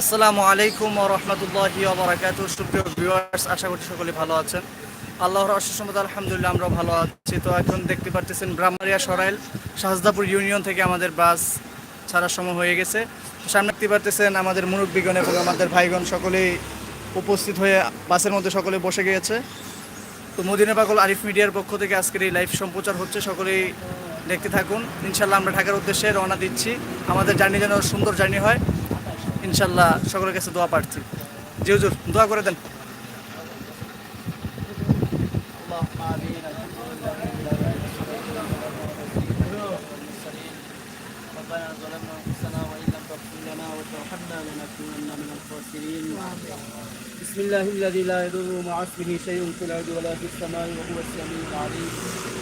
আসসালামু আলাইকুম রহমতুল্লাহি ওবরাকাতু সুপ্রিয় ভিউয়ার্স, আশা করি সকলে ভালো আছেন। আল্লাহর অসম্মত আলহামদুলিল্লাহ আমরা ভালো আছি। তো এখন দেখতে পাচ্ছেন ব্রাহ্মণিয়া সরাইল, শাহজাদপুর ইউনিয়ন থেকে আমাদের বাস ছাড়ার সময় হয়ে গেছে। সামনে দেখতে পারতেছেন আমাদের মুরব্বীগণ এবং আমাদের ভাইগণ সকলেই উপস্থিত হয়ে বাসের মধ্যে সকলে বসে গিয়েছে। তো মদিনা পাগল আরিফ মিডিয়ার পক্ষ থেকে আজকের এই লাইভ সম্প্রচার হচ্ছে, সকলেই দেখতে থাকুন। ইনশাল্লাহ আমরা ঢাকার উদ্দেশ্যে রওনা দিচ্ছি। আমাদের জার্নি যেন সুন্দর জার্নি হয়। ইনশাল্লাহ সকলের কাছে দোয়া প্রার্থী জি হুজুর দোয়া করে দেন ربنا ظلمنا انفسنا وان لم تغفر لنا وترحمنا لنكونن من الخاسرين بسم الله الذي لا يضر مع اسمه شيء في الارض ولا في السماء وهو السميع العليم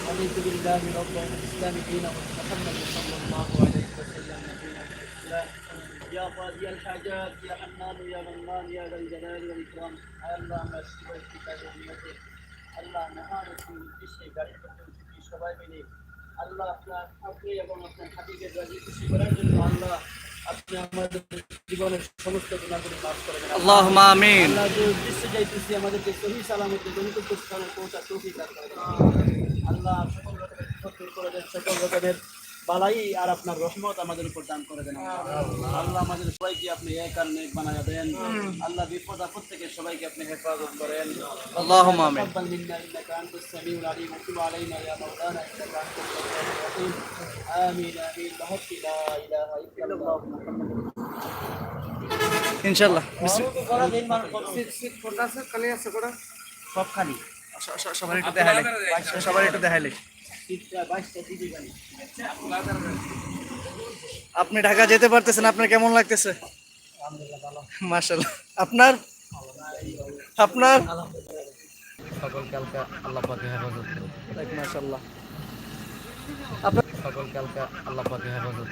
رضيت بالله ربا والاسلام دينا ومحمد صلى الله عليه وسلم نبينا الاسلام يا قاضي الحاجات يا حنان يا منان يا ذا الجلال والاكرام الله ما شفى كتاب امته আল্লাহ মহান একটি উদ্দেশ্যে গাড়ি করতে উঠেছি সবাই মিলে আল্লাহ আপনার আপনি এবং আপনার হাবিবের রাজি খুশি করার জন্য আল্লাহ আপনি আমাদের জীবনের সমস্ত গুণাগুলি মাফ করে দেন আল্লাহ আমিন আল্লাহ যে উদ্দেশ্যে যাইতেছি আমাদেরকে সহি সালামতে গন্তব্য স্থানে পৌঁছা তৌফিক দান করে দেন আল্লাহ সকল রকমের বিপদ দূর করে দেন সকল রকমের বালাই আর আপনার রহমত আমাদের উপর দান করে দেন আল্লাহ আমাদের সবাইকে আপনি এক আর নেক বানায়া দেন আল্লাহ বিপদ আপদ থেকে সবাইকে আপনি হেফাজত করেন আল্লাহ আমিন تقبل منا انك انت السميع العليم وتب علينا يا مولانا انك انت التواب الرحيم امين امين بحق لا اله الا الله محمد ইনশাল্লাহ বিসমি- সব খালি স- স- সবার একটু দেখাইলে সবার একটু দেখাইলে আপনি ঢাকা যেতে পারতেছেন আপনার কেমন লাগতেছে? মাশাল্লাহ আপনার? আপনার? সকল কালকা আল্লাহ পাকে হেফাজত করুন মাশাল্লাহ সকল কালকা আল্লাহ পাকে হেফাজত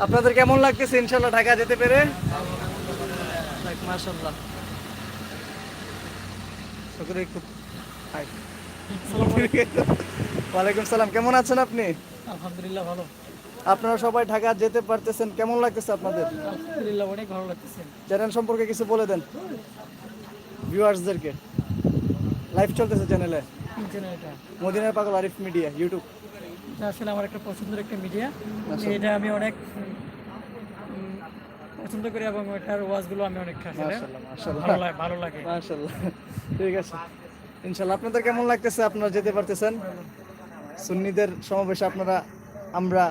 আপনাদের কেমন লাগতেছে ইনশাল্লাহ ঢাকা যেতে পেরে? সকলে একটু হাই। ওয়ালাইকুম সালাম কেমন আছেন আপনি? আলহামদুলিল্লাহ ভালো। আপনারা সবাই ঢাকা যেতে পারতেছেন কেমন লাগতেছে আপনাদের? আলহামদুলিল্লাহ অনেক ভালো লাগতেছে। চ্যানেল সম্পর্কে কিছু বলে দেন ভিউয়ার্সদেরকে। লাইভ চলতেছে চ্যানেলে। এটা? মদিনার পাগল আরিফ মিডিয়া ইউটিউব আসলে আমার একটা পছন্দের একটা মিডিয়া আচ্ছা। এটা আমি অনেক পছন্দ করি এবং এটার ওয়াজগুলো আমি অনেক ভালো লাগে ভালো লাগে। মাশাল্লাহ ঠিক আছে। ইনশাল্লাহ, আপনাদের কেমন লাগতেছে? আপনারা যেতে পারতেছেন? সুন্নিদের সমাবেশে আপনারা, আমরা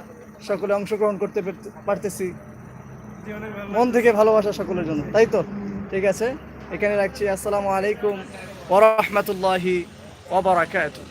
সকলে অংশগ্রহণ করতে পারতেছি। মন থেকে ভালোবাসা সকলের জন্য, তাই তো? ঠিক আছে? এখানে রাখছি। আসসালামু আলাইকুম ওরহমতুল্লাহি ওবরাকাতুহ